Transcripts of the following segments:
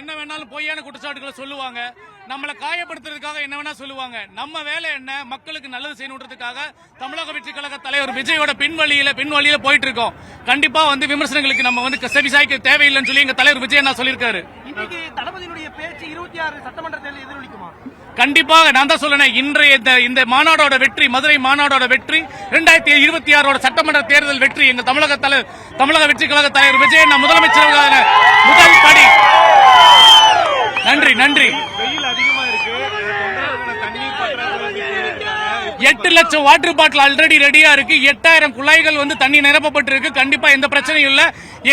என்ன வேணாலும் பொய்யான குற்றச்சாட்டுகளை சொல்லுவாங்க. நம்மளை காயப்படுத்துறதுக்காக என்ன வேணா சொல்லுவாங்க. நம்ம வேலை என்ன? மக்களுக்கு நல்லது செய்யணுன்றதுக்காக தமிழக வெற்றி கழக தலைவர் விஜயோட பின்வழியில பின்வழியில போயிட்டு இருக்கோம் கண்டிப்பா வந்து விமர்சனங்களுக்கு நம்ம வந்து செவிசாய்க்க தேவையில்லைன்னு சொல்லி எங்க தலைவர் விஜய் நான் சொல்லியிருக்காரு. இன்னைக்கு தளபதியினுடைய பேச்சு இருபத்தி ஆறு சட்டமன்ற தேர்தல் எதிரொலிக்குமா? கண்டிப்பாக நான் தான் சொல்றேன் இன்றைய இந்த இந்த மாநாடோட வெற்றி மதுரை மாநாடோட வெற்றி இரண்டாயிரத்தி இருபத்தி ஆறோட சட்டமன்ற தேர்தல் வெற்றி எங்க தமிழக தலைவர் தமிழக வெற்றி கழக தலைவர் விஜய் நான் முதலமைச்சருக்கான முதல் படி. நன்றி நன்றி. வெயில் அதிகமா இருக்கு. எட்டு லட்சம் வாட்டர் பாட்டில் ஆல்ரெடி ரெடியா இருக்கு. எட்டாயிரம் குழாய்கள் வந்து தண்ணி நிரப்பப்பட்டிருக்கு. கண்டிப்பா எந்த பிரச்சனையும் இல்ல.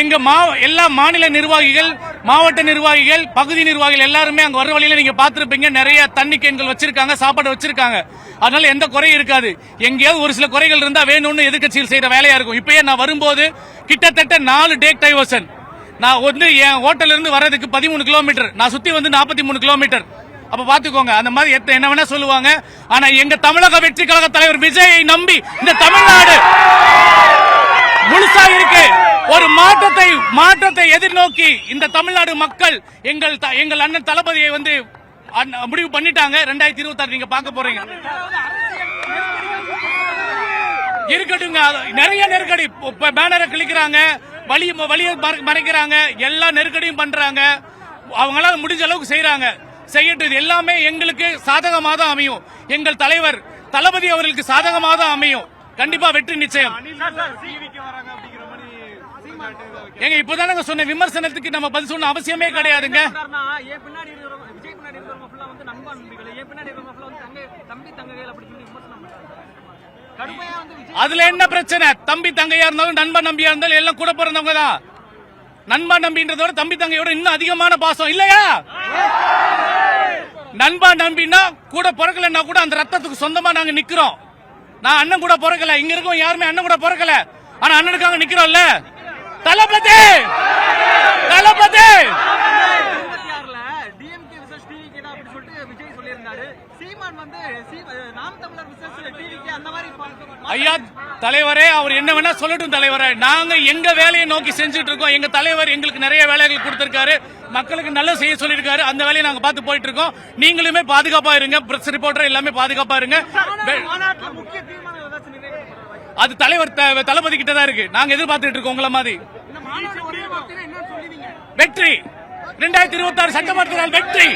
எங்க மா எல்லா மாநில நிர்வாகிகள் மாவட்ட நிர்வாகிகள் பகுதி நிர்வாகிகள் எல்லாருமே அங்க வர வழியில நீங்க பாத்திருப்பீங்க நிறைய தண்ணி கேன்கள் வச்சிருக்காங்க சாப்பாடு வச்சிருக்காங்க. அதனால எந்த குறையும் இருக்காது. எங்கேயாவது ஒரு சில குறைகள் இருந்தா வேணும்னு எதிர்க்கட்சியில் செய்யற வேலையா இருக்கும். இப்பயே நான் வரும்போது கிட்டத்தட்ட நாலு டேக் டைவர்சன். நான் வந்து என் ஹோட்டல்ல இருந்து வர்றதுக்கு பதிமூணு கிலோமீட்டர். நான் சுத்தி வந்து நாற்பத்தி மூணு கிலோமீட்டர். அப்ப பாத்துக்கோங்க அந்த மாதிரி எத்தனை என்ன வேணா சொல்லுவாங்க. ஆனா எங்க தமிழக வெற்றி கழக தலைவர் விஜயை நம்பி இந்த தமிழ்நாடு முழுசா இருக்கு. ஒரு மாற்றத்தை மாற்றத்தை எதிர்நோக்கி இந்த தமிழ்நாடு மக்கள் எங்கள் த- எங்கள் அண்ணன் தளபதியை வந்து முடிவு பண்ணிட்டாங்க. ரெண்டாயிரத்தி இருபத்தி நீங்க பார்க்க போறீங்க. இருக்கட்டுங்க நிறைய நெருக்கடி பேனரை கிழிக்கிறாங்க. வழி வழியை மறை- மறைக்கிறாங்க. எல்லா நெருக்கடியும் பண்றாங்க. அவங்களால முடிஞ்ச அளவுக்கு செய்யறாங்க செய்யட்டும். இது எல்லாமே எங்களுக்கு சாதகமாக தான் அமையும். எங்கள் தலைவர் தளபதி அவர்களுக்கு சாதகமாக தான் அமையும். கண்டிப்பா வெற்றி நிச்சயம். ஏங்க இப்பதானங்க சொன்ன விமர்சனத்துக்கு நம்ம பதில் சொன்ன அவசியமே கிடையாதுங்க. அதுல என்ன பிரச்சனை? தம்பி தங்கையா இருந்தாலும் நண்பன் நம்பியா இருந்தாலும் எல்லாம் கூட பிறந்தவங்க தான். நண்பா நம்பின்றதோட தம்பி தங்கையோட இன்னும் அதிகமான பாசம். இல்லையா? நண்பா நம்பினா கூட பிறக்கலன்னா கூட அந்த ரத்தத்துக்கு சொந்தமா நாங்க நிக்கிறோம். நான் அண்ணன் கூட பிறக்கல. இங்க இருக்கோம் யாருமே அண்ணன் கூட பிறக்கல. ஆனா அண்ணனுக்காக நிக்கிறோம்ல. தளபதி! சீமான் வந்து நாம் தமிழர் விசஸ் டிவிகே அந்த மாதிரி ஐயா தலைவரே அவர் என்ன வேணா சொல்லட்டும் தலைவரே. நாங்க எங்க வேலையை நோக்கி செஞ்சுட்டு இருக்கோம். எங்க தலைவர் எங்களுக்கு நிறைய வேலைகள் கொடுத்திருக்காரு. மக்களுக்கு நல்ல செய்ய சொல்லியிருக்காரு. அந்த வேலையை நாங்க பார்த்து போயிட்டு இருக்கோம். நீங்களுமே பாதுகாப்பா இருங்க. பிரஸ் ரிப்போர்ட்டர் எல்லாமே பாதுகாப்பா இருங்க? அது தலைவர் தளபதி கிட்ட தான் இருக்கு. நாங்க எதிர்பார்த்துட்டு இருக்கோம் உங்கள மாதிரி. வெற்றி. ரெண்டாயிரத்தி இருபத்தி ஆறு சட்டமன்ற வெற்றி.